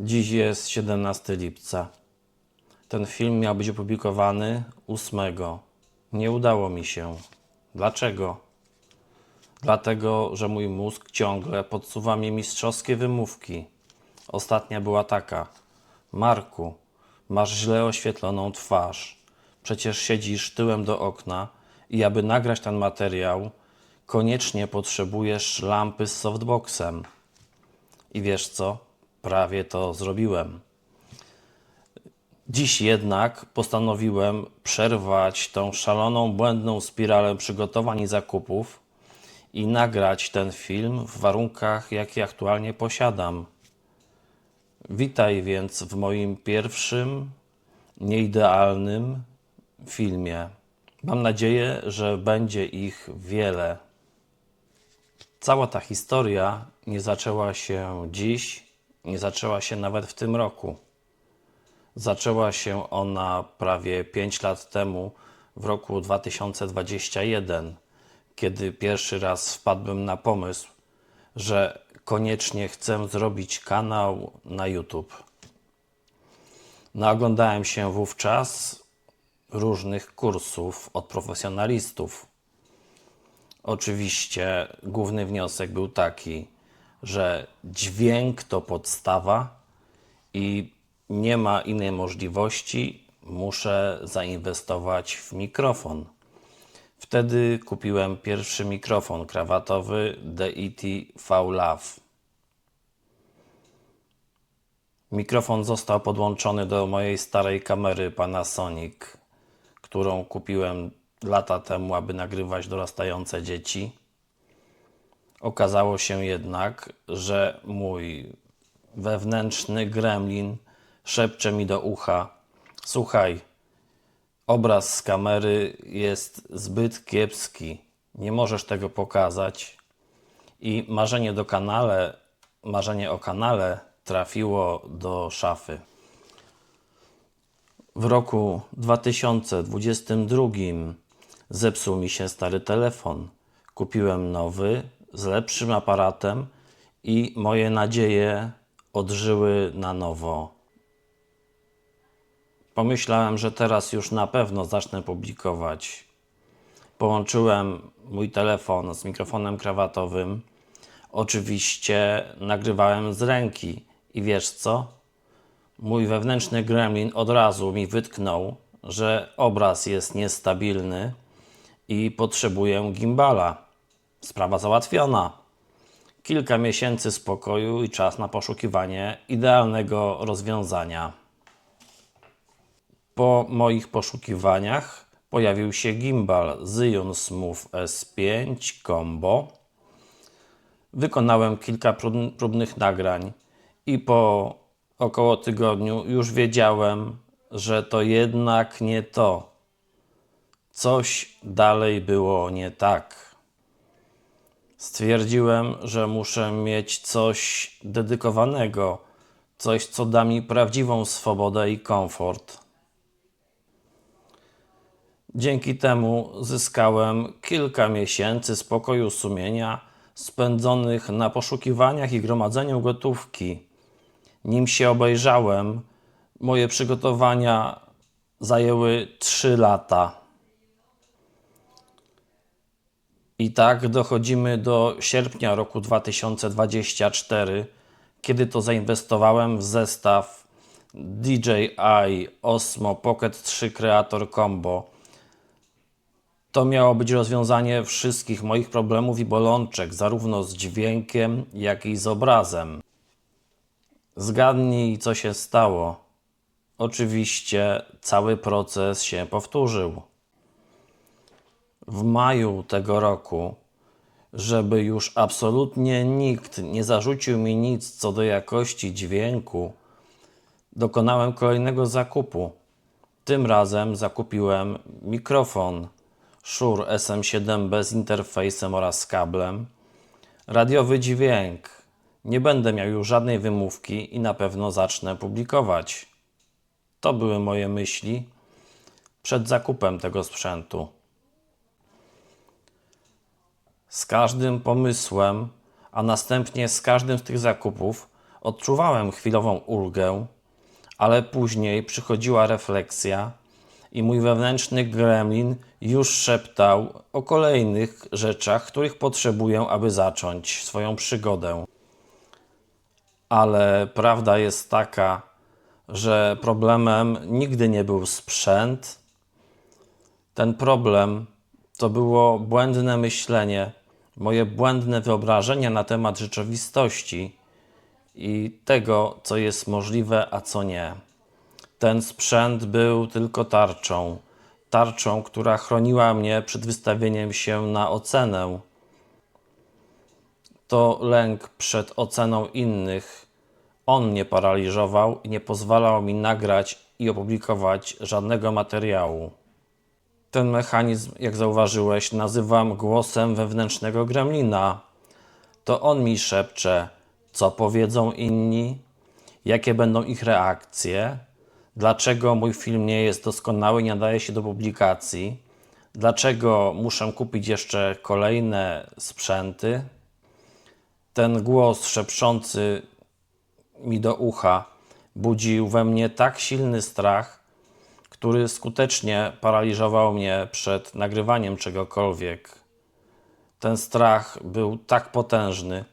Dziś jest 17 lipca. Ten film miał być opublikowany 8. Nie udało mi się. Dlaczego? Dlatego, że mój mózg ciągle podsuwa mi mistrzowskie wymówki. Ostatnia była taka: Marku, masz źle oświetloną twarz. Przecież siedzisz tyłem do okna i aby nagrać ten materiał, koniecznie potrzebujesz lampy z softboxem. I wiesz co? Prawie to zrobiłem. Dziś jednak postanowiłem przerwać tą szaloną, błędną spiralę przygotowań i zakupów i nagrać ten film w warunkach, jakie aktualnie posiadam. Witaj więc w moim pierwszym, nieidealnym filmie. Mam nadzieję, że będzie ich wiele. Cała ta historia nie zaczęła się dziś, nie zaczęła się nawet w tym roku. Zaczęła się ona prawie 5 lat temu, w roku 2021, kiedy pierwszy raz wpadłem na pomysł, że koniecznie chcę zrobić kanał na YouTube. Naoglądałem się wówczas różnych kursów od profesjonalistów. Oczywiście główny wniosek był taki, że dźwięk to podstawa i nie ma innej możliwości, muszę zainwestować w mikrofon. Wtedy kupiłem pierwszy mikrofon krawatowy DET V-Love. Mikrofon został podłączony do mojej starej kamery Panasonic, którą kupiłem lata temu, aby nagrywać dorastające dzieci. Okazało się jednak, że mój wewnętrzny gremlin szepcze mi do ucha: Słuchaj, obraz z kamery jest zbyt kiepski, nie możesz tego pokazać. I marzenie do kanale, marzenie o kanale trafiło do szafy. W roku 2022 zepsuł mi się stary telefon. Kupiłem nowy z lepszym aparatem i moje nadzieje odżyły na nowo. Pomyślałem, że teraz już na pewno zacznę publikować. Połączyłem mój telefon z mikrofonem krawatowym. Oczywiście nagrywałem z ręki i wiesz co? Mój wewnętrzny gremlin od razu mi wytknął, że obraz jest niestabilny i potrzebuję gimbala. Sprawa załatwiona. Kilka miesięcy spokoju i czas na poszukiwanie idealnego rozwiązania. Po moich poszukiwaniach pojawił się gimbal Zhiyun Smooth S5 Combo. Wykonałem kilka prób- próbnych nagrań i po około tygodniu już wiedziałem, że to jednak nie to. Coś dalej było nie tak. Stwierdziłem, że muszę mieć coś dedykowanego, coś, co da mi prawdziwą swobodę i komfort. Dzięki temu zyskałem kilka miesięcy spokoju sumienia spędzonych na poszukiwaniach i gromadzeniu gotówki. Nim się obejrzałem, moje przygotowania zajęły 3 lata. I tak dochodzimy do sierpnia roku 2024, kiedy to zainwestowałem w zestaw DJI Osmo Pocket 3 Creator Combo. To miało być rozwiązanie wszystkich moich problemów i bolączek, zarówno z dźwiękiem, jak i z obrazem. Zgadnij, co się stało. Oczywiście cały proces się powtórzył. W maju tego roku, żeby już absolutnie nikt nie zarzucił mi nic co do jakości dźwięku, dokonałem kolejnego zakupu. Tym razem zakupiłem mikrofon Shure SM7B z interfejsem oraz kablem, radiowy dźwięk. Nie będę miał już żadnej wymówki i na pewno zacznę publikować. To były moje myśli przed zakupem tego sprzętu. Z każdym pomysłem, a następnie z każdym z tych zakupów Odczuwałem chwilową ulgę, ale później przychodziła refleksja i mój wewnętrzny gremlin już szeptał o kolejnych rzeczach, których potrzebuję, aby zacząć swoją przygodę. Ale prawda jest taka, że problemem nigdy nie był sprzęt. Ten problem to było błędne myślenie, moje błędne wyobrażenia na temat rzeczywistości i tego, co jest możliwe, a co nie. Ten sprzęt był tylko tarczą. Tarczą, która chroniła mnie przed wystawieniem się na ocenę. To lęk przed oceną innych. On mnie paraliżował i nie pozwalał mi nagrać i opublikować żadnego materiału. Ten mechanizm, jak zauważyłeś, nazywam głosem wewnętrznego gremlina. To on mi szepcze, co powiedzą inni, jakie będą ich reakcje, dlaczego mój film nie jest doskonały, nie nadaje się do publikacji, dlaczego muszę kupić jeszcze kolejne sprzęty. Ten głos szepczący mi do ucha budził we mnie tak silny strach, który skutecznie paraliżował mnie przed nagrywaniem czegokolwiek. Ten strach był tak potężny,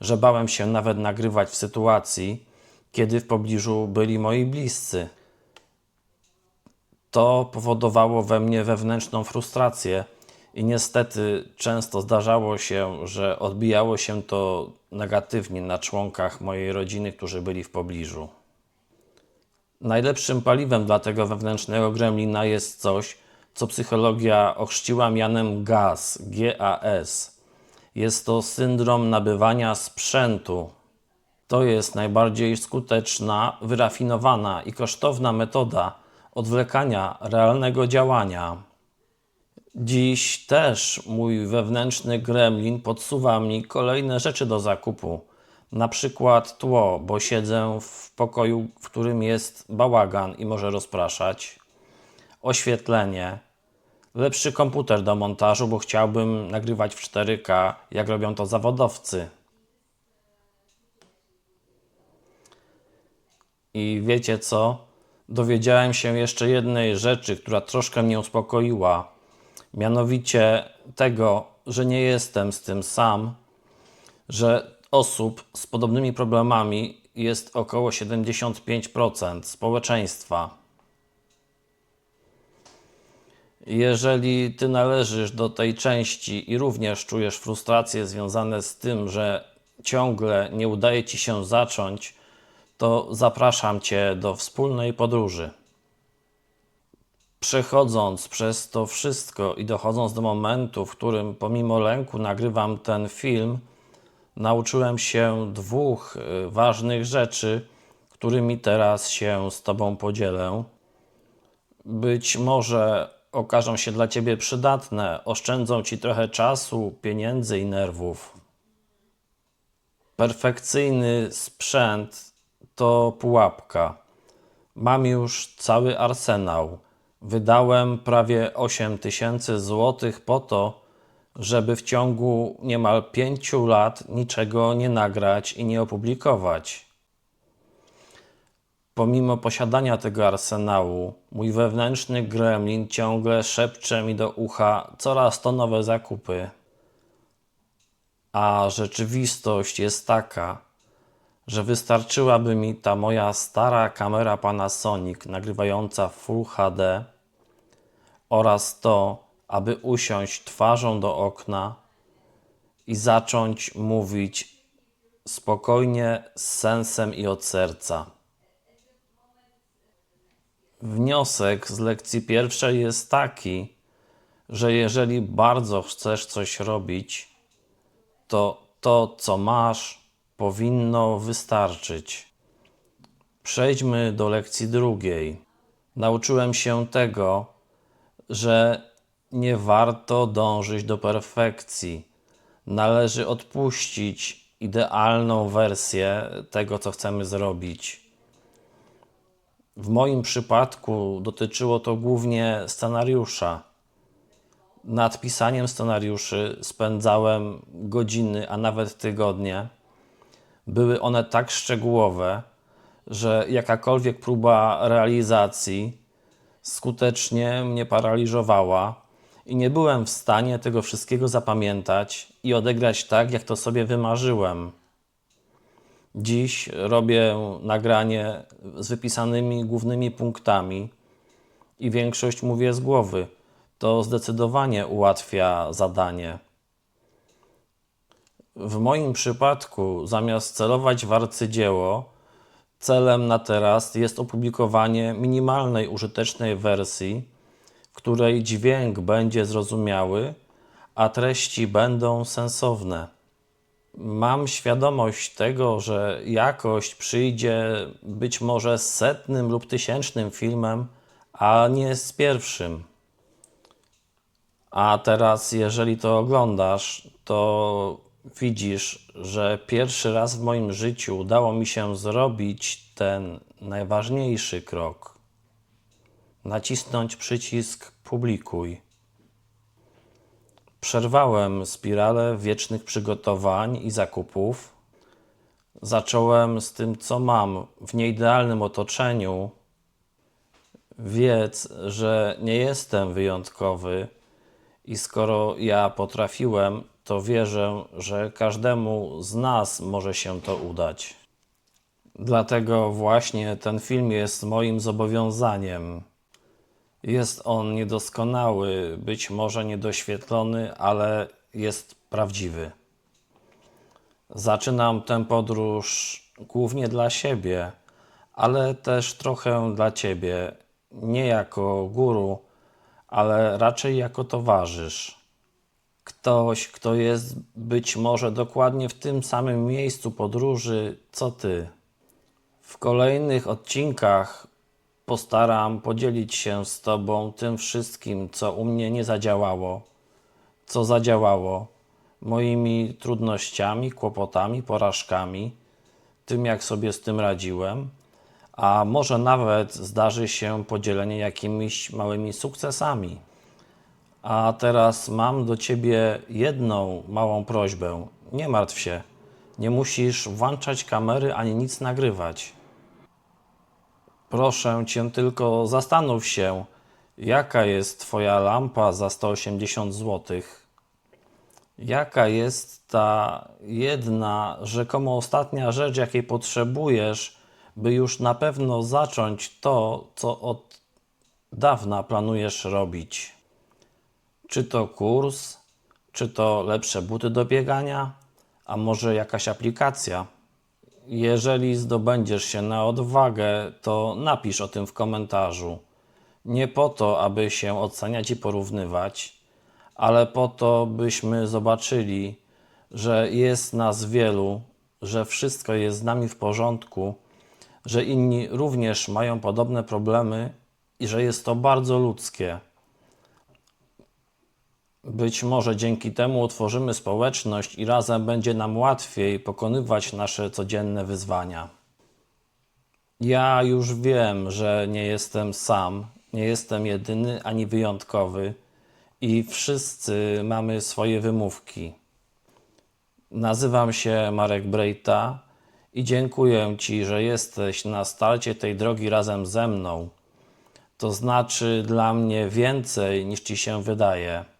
że bałem się nawet nagrywać w sytuacji, kiedy w pobliżu byli moi bliscy. To powodowało we mnie wewnętrzną frustrację i niestety często zdarzało się, że odbijało się to negatywnie na członkach mojej rodziny, którzy byli w pobliżu. Najlepszym paliwem dla tego wewnętrznego gremlina jest coś, co psychologia ochrzciła mianem GAS, GAS. Jest to syndrom nabywania sprzętu. To jest najbardziej skuteczna, wyrafinowana i kosztowna metoda odwlekania realnego działania. Dziś też mój wewnętrzny gremlin podsuwa mi kolejne rzeczy do zakupu. Na przykład tło, bo siedzę w pokoju, w którym jest bałagan i może rozpraszać. Oświetlenie. Lepszy komputer do montażu, bo chciałbym nagrywać w 4K, jak robią to zawodowcy. I wiecie co? Dowiedziałem się jeszcze jednej rzeczy, która troszkę mnie uspokoiła. Mianowicie tego, że nie jestem z tym sam, że osób z podobnymi problemami jest około 75% społeczeństwa. Jeżeli ty należysz do tej części i również czujesz frustracje związane z tym, że ciągle nie udaje ci się zacząć, to zapraszam cię do wspólnej podróży. Przechodząc przez to wszystko i dochodząc do momentu, w którym pomimo lęku nagrywam ten film, nauczyłem się dwóch y, ważnych rzeczy, którymi teraz się z Tobą podzielę. Być może okażą się dla Ciebie przydatne, oszczędzą Ci trochę czasu, pieniędzy i nerwów. Perfekcyjny sprzęt to pułapka. Mam już cały arsenał. Wydałem prawie 8 tysięcy złotych po to, żeby w ciągu niemal pięciu lat niczego nie nagrać i nie opublikować. Pomimo posiadania tego arsenału, mój wewnętrzny gremlin ciągle szepcze mi do ucha coraz to nowe zakupy. A rzeczywistość jest taka, że wystarczyłaby mi ta moja stara kamera Panasonic nagrywająca Full HD oraz to, aby usiąść twarzą do okna i zacząć mówić spokojnie, z sensem i od serca. Wniosek z lekcji pierwszej jest taki, że jeżeli bardzo chcesz coś robić, to to, co masz, powinno wystarczyć. Przejdźmy do lekcji drugiej. Nauczyłem się tego, że nie warto dążyć do perfekcji. Należy odpuścić idealną wersję tego, co chcemy zrobić. W moim przypadku dotyczyło to głównie scenariusza. Nad pisaniem scenariuszy spędzałem godziny, a nawet tygodnie. Były one tak szczegółowe, że jakakolwiek próba realizacji skutecznie mnie paraliżowała i nie byłem w stanie tego wszystkiego zapamiętać i odegrać tak, jak to sobie wymarzyłem. Dziś robię nagranie z wypisanymi głównymi punktami i większość mówię z głowy. To zdecydowanie ułatwia zadanie. W moim przypadku, zamiast celować w arcydzieło, celem na teraz jest opublikowanie minimalnej użytecznej wersji, której dźwięk będzie zrozumiały, a treści będą sensowne. Mam świadomość tego, że jakość przyjdzie być może z setnym lub tysięcznym filmem, a nie z pierwszym. A teraz, jeżeli to oglądasz, to widzisz, że pierwszy raz w moim życiu udało mi się zrobić ten najważniejszy krok. Nacisnąć przycisk publikuj. Przerwałem spiralę wiecznych przygotowań i zakupów. Zacząłem z tym, co mam w nieidealnym otoczeniu. Wiedz, że nie jestem wyjątkowy i skoro ja potrafiłem, to wierzę, że każdemu z nas może się to udać. Dlatego właśnie ten film jest moim zobowiązaniem. Jest on niedoskonały, być może niedoświetlony, ale jest prawdziwy. Zaczynam tę podróż głównie dla siebie, ale też trochę dla ciebie, nie jako guru, ale raczej jako towarzysz. Ktoś, kto jest być może dokładnie w tym samym miejscu podróży co ty. W kolejnych odcinkach postaram podzielić się z Tobą tym wszystkim, co u mnie nie zadziałało, co zadziałało, moimi trudnościami, kłopotami, porażkami, tym jak sobie z tym radziłem, a może nawet zdarzy się podzielenie jakimiś małymi sukcesami. A teraz mam do Ciebie jedną małą prośbę. Nie martw się. Nie musisz włączać kamery ani nic nagrywać. Proszę Cię tylko zastanów się, jaka jest Twoja lampa za 180 zł. Jaka jest ta jedna, rzekomo ostatnia rzecz, jakiej potrzebujesz, by już na pewno zacząć to, co od dawna planujesz robić? Czy to kurs, czy to lepsze buty do biegania, a może jakaś aplikacja? Jeżeli zdobędziesz się na odwagę, to napisz o tym w komentarzu. Nie po to, aby się oceniać i porównywać, ale po to, byśmy zobaczyli, że jest nas wielu, że wszystko jest z nami w porządku, że inni również mają podobne problemy i że jest to bardzo ludzkie. Być może dzięki temu utworzymy społeczność i razem będzie nam łatwiej pokonywać nasze codzienne wyzwania. Ja już wiem, że nie jestem sam, nie jestem jedyny ani wyjątkowy i wszyscy mamy swoje wymówki. Nazywam się Marek Brejta i dziękuję Ci, że jesteś na starcie tej drogi razem ze mną. To znaczy dla mnie więcej niż Ci się wydaje.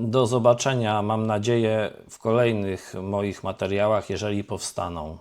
Do zobaczenia, mam nadzieję, w kolejnych moich materiałach, jeżeli powstaną.